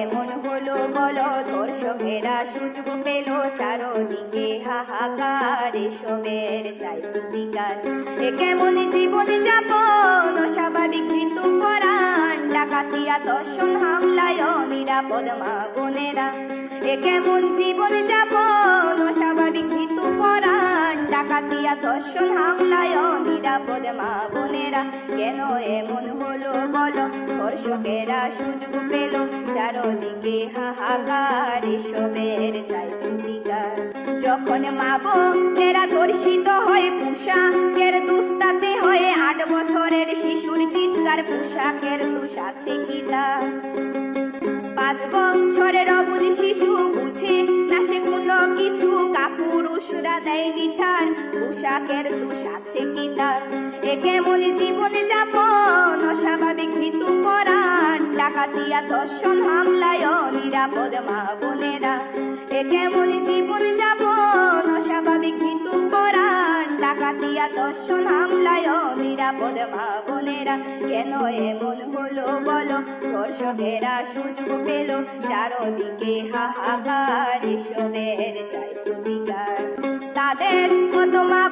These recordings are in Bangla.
এমন হলো, বলো ধর্ষকেরা সুযোগ পেল, চারদিকে হাহাকার, এসবের চাই প্রতিকার এ কেমন জীবন যাপন, অস্বাভাবিক ঋতু পরাণ ডাকাতিয়া দর্শন হামলায় নিরাপদ মা বোনেরা। এ কেমন জীবন যাপন, অস্বাভাবিক ঋতু পরাণ ডাকাতিয়া দর্শন হামলায় নিরাপদ মা বোনেরা। কেন এমন হলো, বলো ধর্ষকেরা সুযোগ পেল চারদিকে হাহাকার এসবের চাই প্রতিকার। যখন মা বোনেরা ধর্ষিত হয়ে পোশাকের দুস্তাতে হয়ে আট বছরের শিশুর চিৎকার, পোশাকের দোষ আছে কি পাঁচ বছরের অবুধ শিশু বুঝে না সে কোনো কিছু, কাপুরুষরা দেয়নি ছাড় পোশাকের দোষ আছে কি তার? এ কেমন জীবনে যাপন ডাকাতিয়া দর্শন হামলায় নিরাপদ মা বোনেরা। এ কেমন জীবন যাপন? অস্বাভাবিক ঋতু পরাণ। ডাকাতিয়া দর্শন হামলায় নিরাপদ মা কেন এমন হলো বলো? ধর্ষকেরা সুযোগ পেল। চারদিকে হাহাকার, এসবের চাই প্রতিকার। তাদের কত মা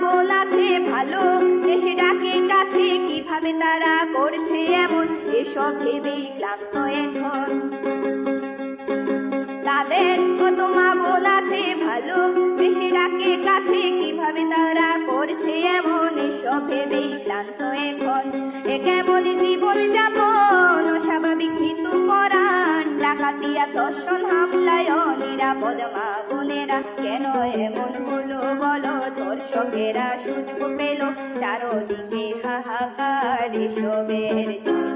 তারা করছে এমন এসব ভেবেই ক্লান্ত এখন। তাদের কত মা বোন আছে ভালো বেশি ডাকে কাছে কীভাবে তারা করছে এমন এসব ভেবেই ক্লান্ত এখন। একে কেমন জীবন যাপন ডাকাতিয়া দর্শন হামলায় নিরাপদ মা বোনেরা। কেন এমন হলো বলো? দর্শকেরা সুযোগ পেল। চারোদিকে হাহাকার, এসবের চুল